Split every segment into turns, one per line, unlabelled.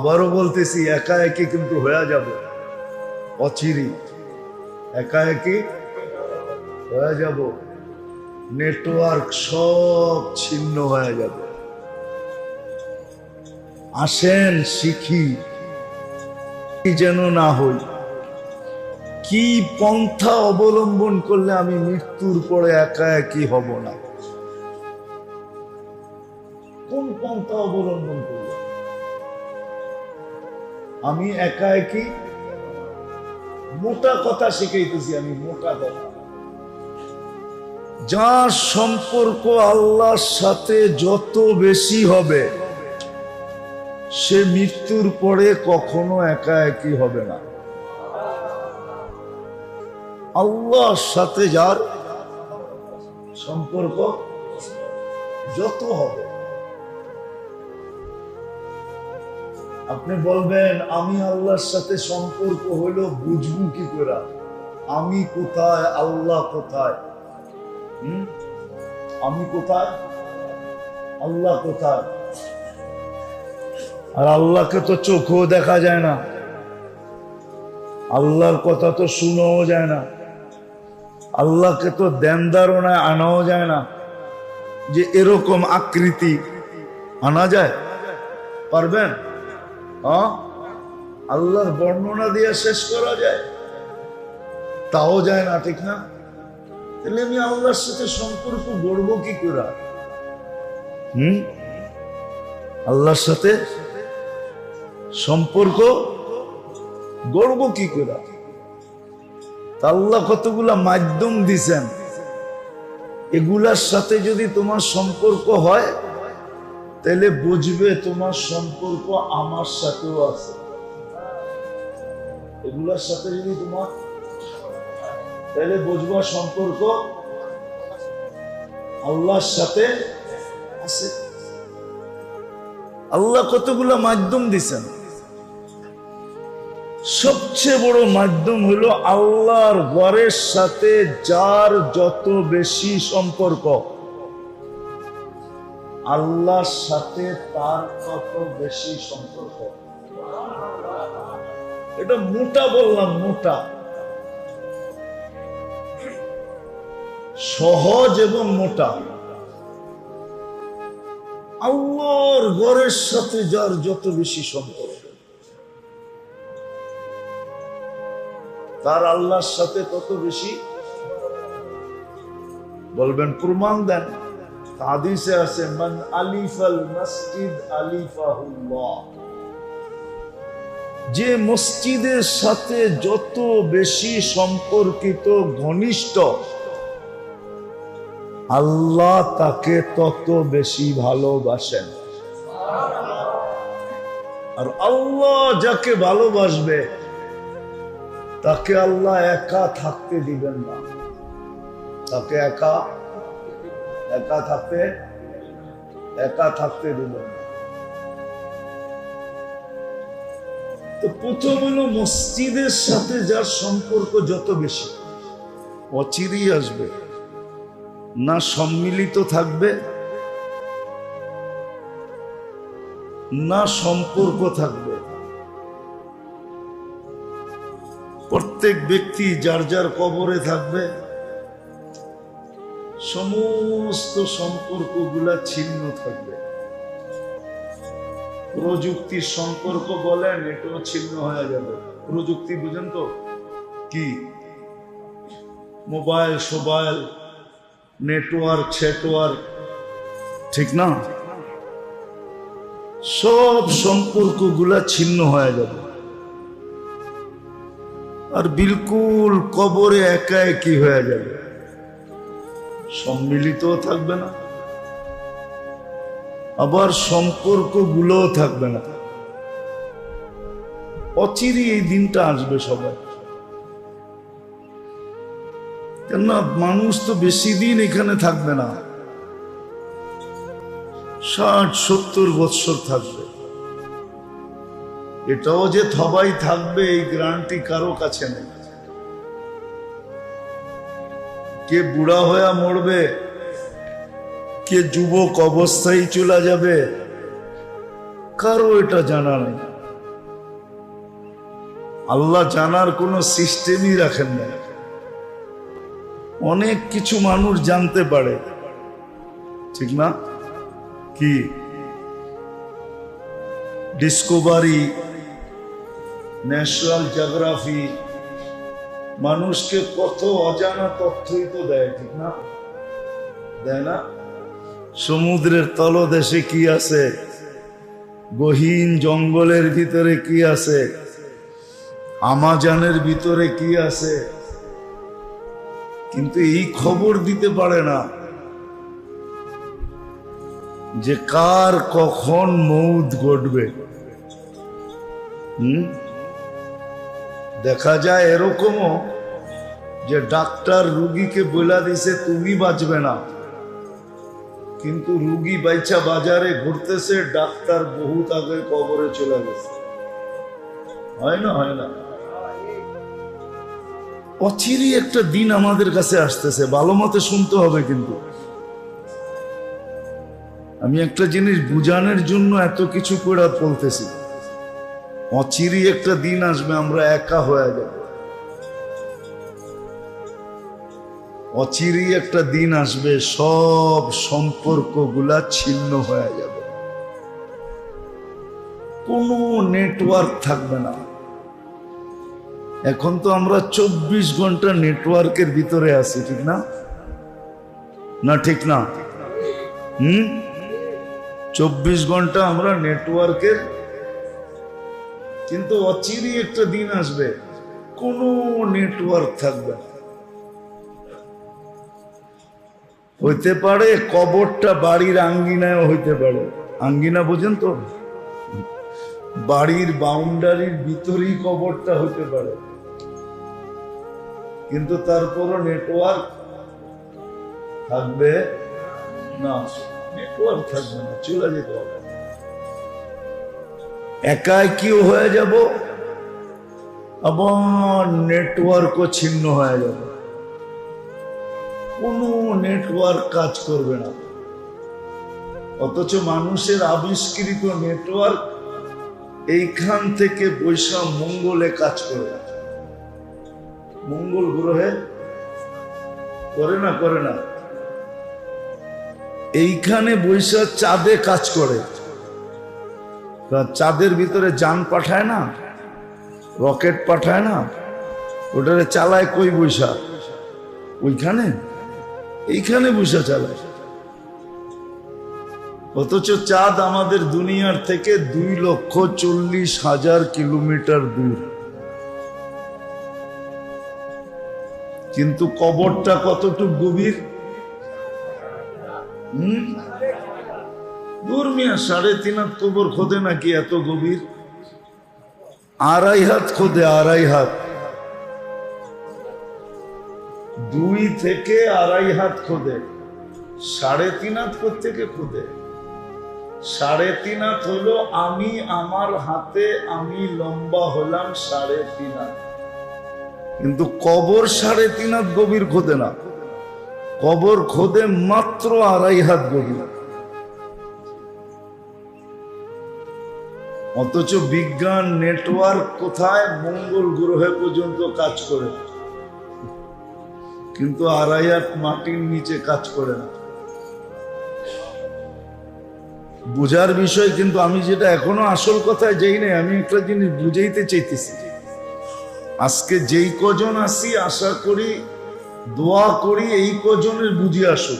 আবারও বলতেছি, একা একই কিন্তু হয়ে যাবে। অচিরি। একা একই হয়ে যাব। নেটওয়ার্ক সব ছিন্ন হয়ে যাবে। আসেন, শিখি। যেন না হই। কি পন্থা অবলম্বন করলে আমি মৃত্যুর পরে একা একই হব না? কোন পন্থা অবলম্বন করব? আমি একা একই। মোটা কথা শিখাইতেছি আমি, মোটা কথা। যার সম্পর্ক আল্লাহর সাথে যত বেশি হবে, সে মৃত্যুর পরে কখনো একা একই হবে না। আল্লাহর সাথে যার সম্পর্ক যত হবে আপনি বলবেন, আমি আল্লাহর সাথে সম্পর্ক হইল বুঝব কি করে আমি কোথায়, আল্লাহ কোথায়? হুম? আমি কোথায়? আল্লাহ কোথায়? আর আল্লাহকে তো চোখও দেখা যায় না। আল্লাহর কথা তো শুনেও যায় না। আল্লাহকে তো দেন ধারণায় আনাও যায় না। যে এরকম আকৃতি আনা যায়? পারবেন? আল্লাহর বর্ণনা দিয়ে শেষ করা যায়। তাও যায় না, ঠিক না? তাহলে আমি আল্লাহর সাথে সম্পর্ক গড়বো কি করে? হুম? আল্লাহর সাথে সম্পর্ক গড়বো কি করে? আল্লাহ কতগুলা মাধ্যম দিছেন। এগুলার সাথে যদি তোমার সম্পর্ক হয় তাহলে বুঝবে তোমার সম্পর্ক আমার সাথেও আছে। এগুলার সাথে যদি তোমার তাহলে বুঝবা সম্পর্ক আল্লাহর সাথে আছে। আল্লাহ কতগুলো মাধ্যম দিছেন? সবচেয়ে বড় মাধ্যম হলো আল্লাহর ঘরের সাথে যার যত বেশি সম্পর্ক। আল্লাহর সাথে তার কত বেশি সম্পর্ক? এটা মোটা বললাম, মোটা। সহজ এবং মোটা। আল্লাহর ঘরের সাথে যার যত বেশি সম্পর্ক, তার আল্লাহর সাথে তত বেশি। বলবেন, প্রমাণ দেন। হাদিসে আছে, মান আলিফাল মসজিদ আলিফাহুল্লাহ। যে মসজিদের সাথে যত বেশি সম্পর্কিত ঘনিষ্ঠ, আল্লাহ তাকে তত বেশি ভালোবাসেন। আর আল্লাহ যাকে ভালোবাসবে, তাকে আল্লাহ একা থাকতে দিবেন না। তাকে একা একা থাকতে একা থাকতে না তো প্রথম হলো মসজিদের সাথে যার সম্পর্ক যত বেশি। অচিরই আসবে। না সম্মিলিত থাকবে, না সম্পর্ক থাকবে। প্রত্যেক ব্যক্তি যার যার কবরে থাকবে সমস্ত সম্পর্কগুলা ছিন্ন থাকবে। প্রযুক্তির সম্পর্ক বলেন, এটাও ছিন্ন হয়ে যাবে। প্রযুক্তি বুঝেন তো? কি? মোবাইল, সোবাইল, নেটওয়ার্ক সেটওয়ার্ক ঠিক না? সব সম্পর্কগুলা ছিন্ন হয়ে যাবে। আর বিলকুল কবরে একা একই হয়ে যাবে? সম্মিলিত থাকবে না, আবার সম্পর্ক গুলোও থাকবে না। অচিরই এই দিনটা আসবে সবাই কেননা মানুষ তো বেশি দিন এখানে থাকবে না, ষাট, সত্তর বৎসর থাকবে। এটাও যে সবাই থাকবে, এই গ্রান্টি কারও কাছে নেই। কে বুড়া হয়ে মরবে? কে যুবক অবস্থায় চলে যাবে? কারও এটা জানা নেই। আল্লাহ জানার কোনো সিস্টেমই রাখেন না। অনেক কিছু মানুষ জানতে পারে। ঠিক না? কি? ডিসকোভারি ন্যাশনাল জিওগ্রাফি মানুষকে কত অজানা তথ্যই তো দেয়, ঠিক না? দেয় না? সমুদ্রের তলদেশে কি আছে? গহীন জঙ্গলের ভিতরে কি আছে? আমাজানের ভিতরে কি আছে? কিন্তু এই খবর দিতে পারে না যে কার কখন মৌত ঘটবে। হুম? দেখা যায় এরকমও যে ডাক্তার রুগীকে বলে দিছে তুমি বাঁচবে না। কিন্তু রুগী বাইচা বাজারে ঘুরতেছে, ডাক্তার বহুত আগে কবরে চলে গেছে। হয় না হয় না? অচিরই একটা দিন আমাদের কাছে আসতেছে, ভালো মতে শুনতে হবে কিন্তু। আমি একটা জিনিস বুঝানোর জন্য এত কিছু করে বলতেছি। অচিরই একটা দিন আসবে, আমরা একা হয়ে যাব। অচিরই একটা দিন আসবে, সব সম্পর্কগুলা ছিন্ন হয়ে যাবে। কোনো নেটওয়ার্ক থাকবে না। এখন তো আমরা চব্বিশ ঘণ্টা নেটওয়ার্কের ভিতরে আছি, ঠিক না? না, ঠিক না? হুম? চব্বিশ ঘণ্টা আমরা নেটওয়ার্কের কিন্তু অচিরই একটা দিন আসবে। কোনো নেটওয়ার্ক থাকবে হইতে পারে কবরটা বাড়ির আঙ্গিনায় হইতে পারে। আঙ্গিনা বোঝেন তো? বাড়ির বাউন্ডারির ভিতরেই কবরটা হইতে পারে। কিন্তু তারপরও নেটওয়ার্ক থাকবে না। নেটওয়ার্ক থাকবে না, চলে যেতে হবে। একাই কিও হয়ে যাব? আবার নেটওয়ার্কও ছিন্ন হয়ে যাবে। কোনো নেটওয়ার্ক কাজ করবে না। অথচ মানুষের আবিষ্কৃত নেটওয়ার্ক এইখান থেকে বৈশাখ মঙ্গলে কাজ করে। মঙ্গল গ্রহে করে না করে না। এইখানে বৈশাখ চাঁদে কাজ করে। চাঁদের ভিতরে যান পাঠায় না, রকেট পাঠায় না, ওটারে চালায় কই বৈশাখ ওইখানে? এইখানে বসে চালায়। অথচ চাঁদ আমাদের দুনিয়ার থেকে দুই লক্ষ চল্লিশ হাজার কিলোমিটার দূর। কিন্তু কবরটা কতটুক গভীর? হুম? মিয়া, সাড়ে তিন হাত কবর খোদে নাকি এত গভীর? আড়াই হাত খোদে, আড়াই হাত। দুই থেকে আড়াই হাত খোদে। সাড়ে তিন হাত খোদে। সাড়ে তিন হাত হলো আমি, আমার হাতে আমি লম্বা হলাম সাড়ে তিন হাত। কিন্তু কবর সাড়ে তিন হাত গভীর খোদে না। কবর খোদে মাত্র আড়াই হাত গভীর। অথচ বিজ্ঞান নেটওয়ার্ক কোথায়? মঙ্গল গ্রহে পর্যন্ত কাজ করে। কিন্তু আড়াই হাত মাটির নিচে কাজ করে না। বোঝার বিষয় কিন্তু আমি যেটা এখনও আসল কথায় যাই নাই, আমি একটা জিনিস বুঝাইতে চাইতেছি। আজকে যেই কজন আসি আশা করি, দোয়া করি এই কজনের বুঝে আসুক।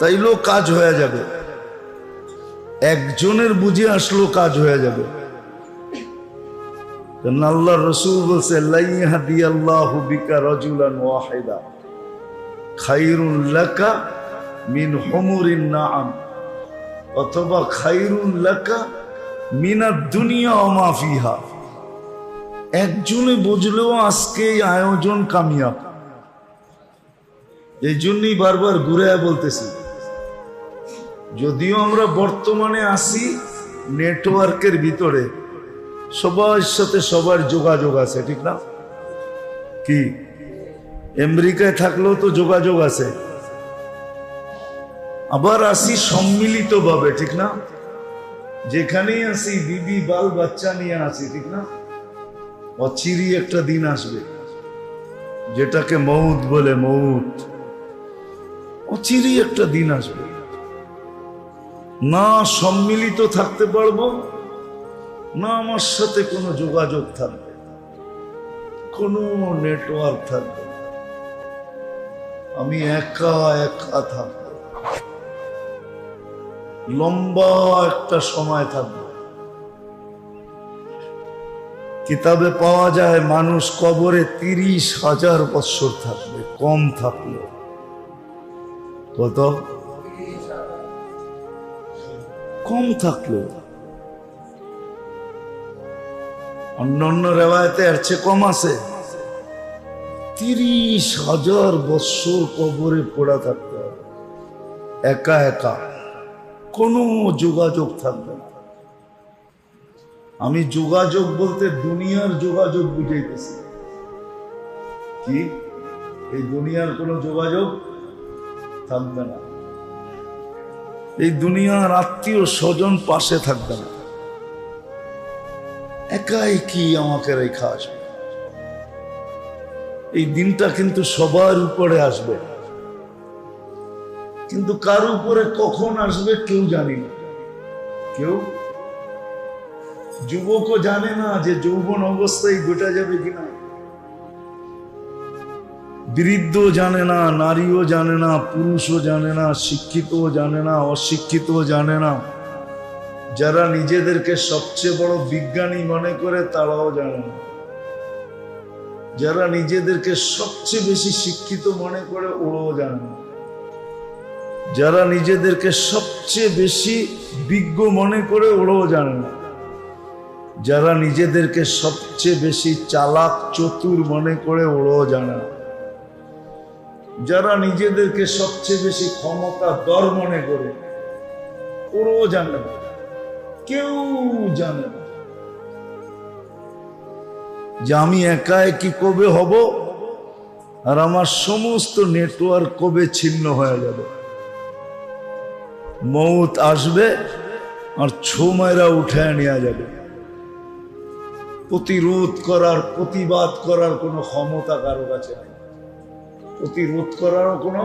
তাইলেও কাজ হয়ে যাবে। একজনের বুঝে আসলো কাজ হয়ে যাবে। আল্লাহ রসুল বলছে অথবা লাকা মিনা দুনিয়া ওমা ফিহা। একজনে বুঝলেও আজকে এই আয়োজন কামিয়াব। এই জন্যই বারবার ঘুরে বলতেছি যদিও আমরা বর্তমানে আসি নেটওয়ার্কের ভিতরে, সবার সাথে সবার যোগাযোগ আছে, ঠিক না? কি? আমেরিকায় থাকলেও তো যোগাযোগ আছে। আবার আসি সম্মিলিতভাবে, ঠিক না? যেখানেই আসি বিবি, বাল, বাচ্চা নিয়ে আসি ঠিক না? অচিরি একটা দিন আসবে, যেটাকে মৌত বলে মৌত অচিরি একটা দিন আসবে। না সম্মিলিত থাকতে পারব, না আমার সাথে কোনো যোগাযোগ থাকবে কোনো নেটওয়ার্ক থাকবে আমি একা একা থাকব। লম্বা একটা সময় থাকবে। কিতাবে পাওয়া যায়, মানুষ কবরে তিরিশ হাজার বৎসর থাকবে, কম থাকল কত কম থাকল। অন্য অন্য রেওয়ায়তে এর চেয়ে কম আছে। তিরিশ হাজার বৎসর কবরে পড়া থাকতে হবে। একা একা কোনো যোগাযোগ থাকবে না। আমি যোগাযোগ বলতে দুনিয়ার যোগাযোগ বুঝাইতেছি। কি? এই দুনিয়ার কোনো যোগাযোগ থাকবে না। এই দুনিয়ার আত্মীয় স্বজন পাশে থাকবে না। একাই কি আমাকে রেখা আসবে? এই দিনটা কিন্তু সবার উপরে আসবে। কিন্তু কার উপরে কখন আসবে কেউ জানি না। কেউ? যুবকও জানে না যে যৌবন অবস্থায় গোটা যাবে কিনা। বৃদ্ধ জানে না, নারীও জানে না, পুরুষও জানে না, শিক্ষিতও জানে না, অশিক্ষিতও জানে না। যারা নিজেদেরকে সবচেয়ে বড় বিজ্ঞানী মনে করে তারাও জানে না। যারা নিজেদেরকে সবচেয়ে বেশি শিক্ষিত মনে করে ওরাও জানে না। যারা নিজেদেরকে সবচেয়ে বেশি বিজ্ঞ মনে করে ওরাও জানে না। যারা নিজেদেরকে সবচেয়ে বেশি চালাক, চতুর মনে করে ওরাও জানে না। যারা নিজেদেরকে সবচেয়ে বেশি ক্ষমতা দর মনে করে, ওরাও জানে না। কেউ জানে না। যে আমি একা একই কবে হব? আর আমার সমস্ত নেটওয়ার্ক কবে ছিন্ন হয়ে যাবে? মৌত আসবে আর ছোমায়রা উঠে নেওয়া যাবে। প্রতিরোধ করার, প্রতিবাদ করার কোনো ক্ষমতা কারও কাছে নেই। প্রতিরোধ করারও কোনো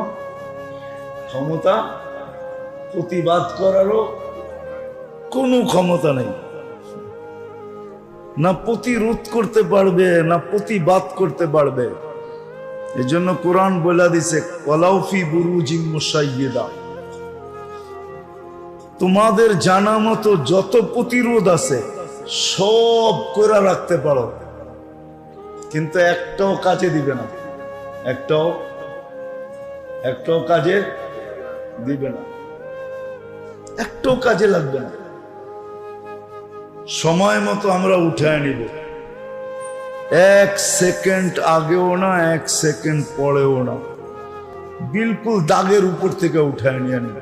ক্ষমতা, প্রতিবাদ করারও কোনো ক্ষমতা নেই। না প্রতিরোধ করতে পারবে, না প্রতিবাদ করতে পারবে। এই জন্য কোরআন বলে দিছে কলাউফি বুরুজিম মুসাইয়েদা তোমাদের জানা মতো যত প্রতিরোধ আছে, সব করে রাখতে পারো। কিন্তু একটাও কাজে দিবে না। একটাও একটাও কাজে দিবে না। একটাও কাজে লাগবে না। সময় মতো আমরা উঠায় নিব। এক সেকেন্ড আগেও না, এক সেকেন্ড পরেও না। বিলকুল দাগের উপর থেকে উঠায় নিয়ে নিবে।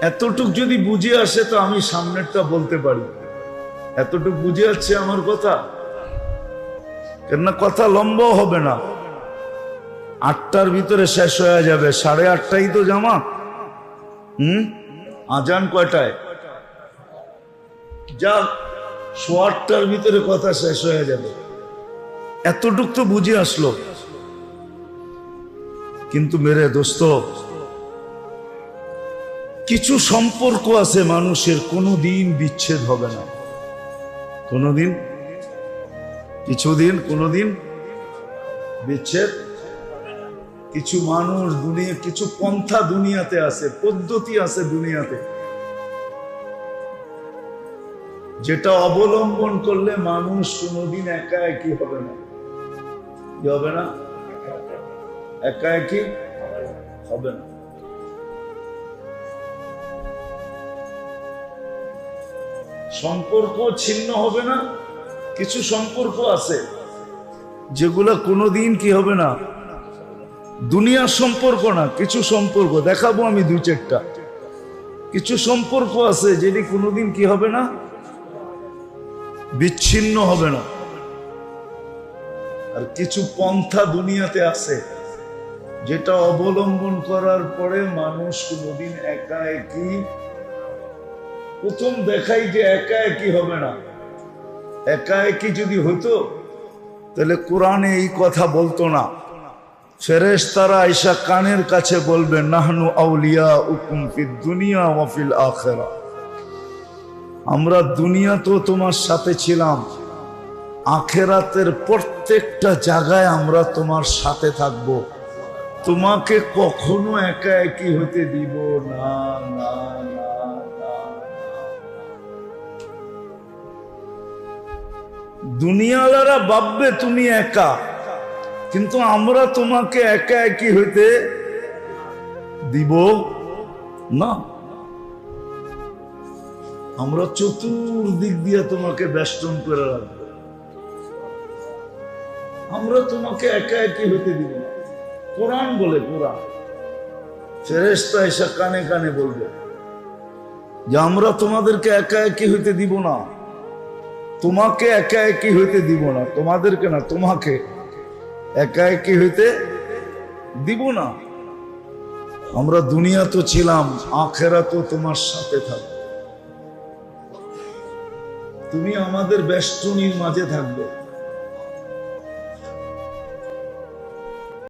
এতটুক যদি বুঝে আসে তো আমি সামনেরটা বলতে পারি। এতটুক বুঝে আসছে আমার কথা? কেননা কথা লম্বাও হবে না। আটটার ভিতরে শেষ হয়ে যাবে। সাড়ে আটটাই তো জামা। হুম? আজান কয়টায়? যা সোয়াটটার ভিতরে কথা শেষ হয়ে যাবে। এতটুক তো বুঝে আসলো। কিন্তু মেরে দোস্ত, কিছু সম্পর্ক আছে মানুষের, কোনো দিন বিচ্ছেদ হবে না। কোনোদিন কিছুদিন, কোনোদিন বিচ্ছেদ। কিছু মানুষ দুনিয়া, কিছু পন্থা দুনিয়াতে আছে, পদ্ধতি আছে দুনিয়াতে। যেটা অবলম্বন করলে মানুষ কোনোদিন একা একই হবে না। কি হবে না? একা একই হবে না। সম্পর্ক ছিন্ন হবে না। কিছু সম্পর্ক আছে। যেগুলো কোনোদিন কি হবে না? দুনিয়ার সম্পর্ক না, কিছু সম্পর্ক। দেখাবো আমি দুই চারটা। কিছু সম্পর্ক আছে যেটি কোনোদিন কি হবে না? বিচ্ছিন্ন হবে না। আর কিছু পন্থা দুনিয়াতে আছে, যেটা অবলম্বন করার পরে মানুষ কোনোদিন একা একই প্রথম দেখাই যে একা একই হবে না। একা একই যদি হতো তাহলে কোরআনে এই কথা বলতো না। ফেরেশ তারা আইসা কানের কাছে বলবে, নাহনু আউলিয়া উকুম ফিদ দুনিয়া ওয়াফিল আখেরা। আমরা দুনিয়া তো তোমার সাথে ছিলাম, আখেরাতের প্রত্যেকটা জায়গায় আমরা তোমার সাথে থাকব। তোমাকে কখনো একা একই হতে দিব না না না না। দুনিয়ালারা ভাববে তুমি একা। কিন্তু আমরা তোমাকে একা একই হইতে দিব? না। আমরা চতুর্দিক দিয়ে তোমাকে বেষ্টন করে রাখব। আমরা তোমাকে একা একই হইতে দিব না। কোরআন বলে কোরআন। ফেরেস্তা এসে কানে কানে বলবে যে, আমরা তোমাদেরকে একা একই হইতে দিব না। তোমাকে একা একই হইতে দিব না, তোমাদেরকে না, তোমাকে একা একই হইতে দিব না। আমরা দুনিয়া তো ছিলাম, আখেরা তো তোমার সাথে থাকবে। তুমি আমাদের বেষ্টনীর মাঝে থাকবে।